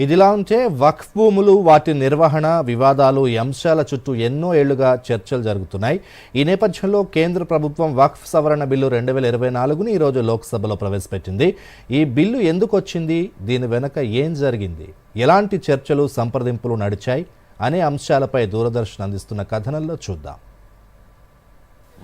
ఇదిలా ఉంటే వక్ఫ్ భూములు వాటి నిర్వహణ వివాదాలు ఈ అంశాల చుట్టూ ఎన్నో ఏళ్ళుగా చర్చలు జరుగుతున్నాయి. ఈ నేపథ్యంలో కేంద్ర ప్రభుత్వం వక్ఫ్ సవరణ బిల్లు రెండు వేల ఇరవై నాలుగుని ఈరోజు లోక్సభలో ప్రవేశపెట్టింది. ఈ బిల్లు ఎందుకు వచ్చింది దీని వెనుక ఏం జరిగింది? ఎలాంటి చర్చలు సంప్రదింపులు నడిచాయి? అనే అంశాలపై దూరదర్శన్ అందిస్తున్న కథనంలో చూద్దాం.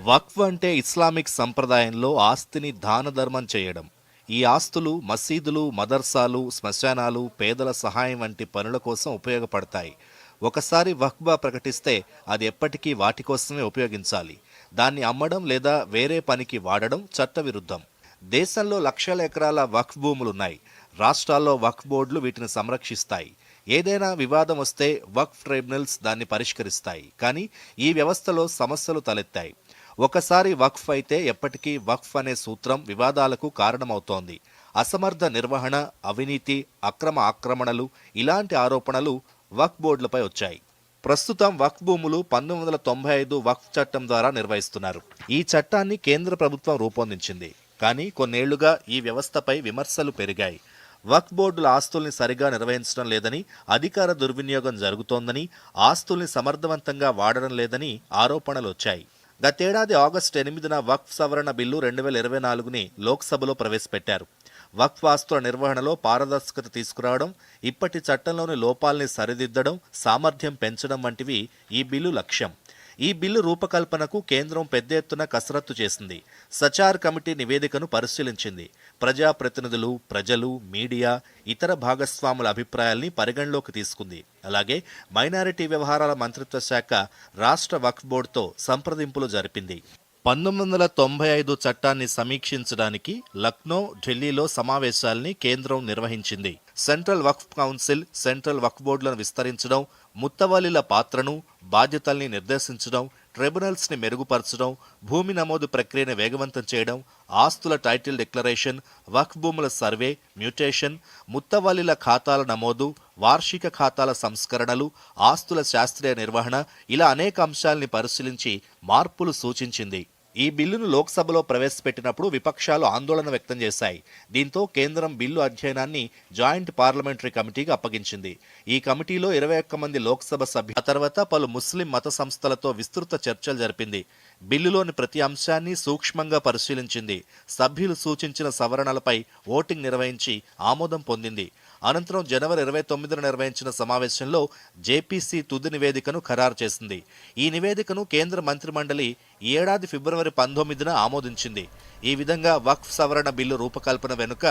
వక్ఫ్ అంటే ఇస్లామిక్ సంప్రదాయంలో ఆస్తిని దాన ధర్మం చేయడం. ఈ ఆస్తులు మసీదులు మదర్సాలు శ్మశానాలు పేదల సహాయం వంటి పనుల కోసం ఉపయోగపడతాయి. ఒకసారి వక్బా ప్రకటిస్తే అది ఎప్పటికీ వాటి కోసమే ఉపయోగించాలి. దాన్ని అమ్మడం లేదా వేరే పనికి వాడడం చట్టవిరుద్ధం. దేశంలో లక్షల ఎకరాల వక్ఫ్ భూములున్నాయి. రాష్ట్రాల్లో వక్ఫ్ బోర్డులు వీటిని సంరక్షిస్తాయి. ఏదైనా వివాదం వస్తే వక్ఫ్ ట్రైబ్యునల్స్ దాన్ని పరిష్కరిస్తాయి. కానీ ఈ వ్యవస్థలో సమస్యలు తలెత్తాయి. ఒకసారి వక్ఫ్ అయితే ఎప్పటికీ వక్ఫ్ అనే సూత్రం వివాదాలకు కారణమవుతోంది. అసమర్థ నిర్వహణ అవినీతి అక్రమ ఆక్రమణలు ఇలాంటి ఆరోపణలు వక్ఫ్ బోర్డులపై వచ్చాయి. ప్రస్తుతం వక్ఫ్ భూములు పంతొమ్మిది వందల తొంభై ఐదు వక్ఫ్ చట్టం ద్వారా నిర్వహిస్తున్నారు. ఈ చట్టాన్ని కేంద్ర ప్రభుత్వం రూపొందించింది. కానీ కొన్నేళ్ళుగా ఈ వ్యవస్థపై విమర్శలు పెరిగాయి. వక్ఫ్ బోర్డుల ఆస్తుల్ని సరిగా నిర్వహించడం లేదని అధికార దుర్వినియోగం జరుగుతోందని ఆస్తుల్ని సమర్థవంతంగా వాడడం లేదని ఆరోపణలు వచ్చాయి. గతేడాది ఆగస్టు ఎనిమిదిన వక్ఫ్ సవరణ బిల్లు రెండు వేల ఇరవై నాలుగుని లోక్సభలో ప్రవేశపెట్టారు. వక్ఫ్ ఆస్తుల నిర్వహణలో పారదర్శకత తీసుకురావడం ఇప్పటి చట్టంలోని లోపాల్ని సరిదిద్దడం సామర్థ్యం పెంచడం వంటివి ఈ బిల్లు లక్ష్యం. ఈ బిల్లు రూపకల్పనకు కేంద్రం పెద్ద ఎత్తున కసరత్తు చేసింది. సచార్ కమిటీ నివేదికను పరిశీలించింది. ప్రజాప్రతినిధులు ప్రజలు మీడియా ఇతర భాగస్వాముల అభిప్రాయాల్ని పరిగణలోకి తీసుకుంది. అలాగే మైనారిటీ వ్యవహారాల మంత్రిత్వ శాఖ రాష్ట్ర వక్ఫ్ బోర్డుతో సంప్రదింపులు జరిపింది. పంతొమ్మిది వందల తొంభై ఐదు చట్టాన్ని సమీక్షించడానికి లక్నో ఢిల్లీలో సమావేశాల్ని కేంద్రం నిర్వహించింది. Central Waqf council central Waqf బోర్డులను విస్తరించడం ముత్తవల్లిల పాత్రను బాధ్యతల్ని నిర్దేశించడం ట్రిబ్యునల్స్ని మెరుగుపరచడం భూమి నమోదు ప్రక్రియను వేగవంతం చేయడం ఆస్తుల టైటిల్ డిక్లరేషన్ వక్ఫ్ భూముల సర్వే మ్యూటేషన్ ముత్తవల్లిల ఖాతాల నమోదు వార్షిక ఖాతాల సంస్కరణలు ఆస్తుల శాస్త్రీయ నిర్వహణ ఇలా అనేక అంశాల్ని పరిశీలించి మార్పులు సూచించింది. ఈ బిల్లును లోక్సభలో ప్రవేశపెట్టినప్పుడు విపక్షాలు ఆందోళన వ్యక్తం చేశాయి. దీంతో కేంద్రం బిల్లు అధ్యయనాన్ని జాయింట్ పార్లమెంటరీ కమిటీకి అప్పగించింది. ఈ కమిటీలో ఇరవై ఒక్క మంది లోక్సభ సభ్యులు ఆ తర్వాత పలు ముస్లిం మత సంస్థలతో విస్తృత చర్చలు జరిపింది. బిల్లులోని ప్రతి అంశాన్ని సూక్ష్మంగా పరిశీలించింది. సభ్యులు సూచించిన సవరణలపై ఓటింగ్ నిర్వహించి ఆమోదం పొందింది. అనంతరం జనవరి ఇరవై తొమ్మిదిన నిర్వహించిన సమావేశంలో జేపీసీ తుది నివేదికను ఖరారు చేసింది. ఈ నివేదికను కేంద్ర మంత్రిమండలి ఈ ఏడాది ఫిబ్రవరి పంతొమ్మిదిన ఆమోదించింది. ఈ విధంగా వక్ఫ్ సవరణ బిల్లు రూపకల్పన వెనుక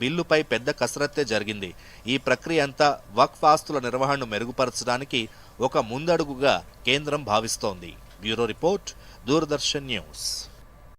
బిల్లుపై పెద్ద కసరత్తే జరిగింది. ఈ ప్రక్రియ అంతా వక్ఫ్ ఆస్తుల నిర్వహణను మెరుగుపరచడానికి ఒక ముందడుగుగా కేంద్రం భావిస్తోంది. Bureau report Doordarshan news.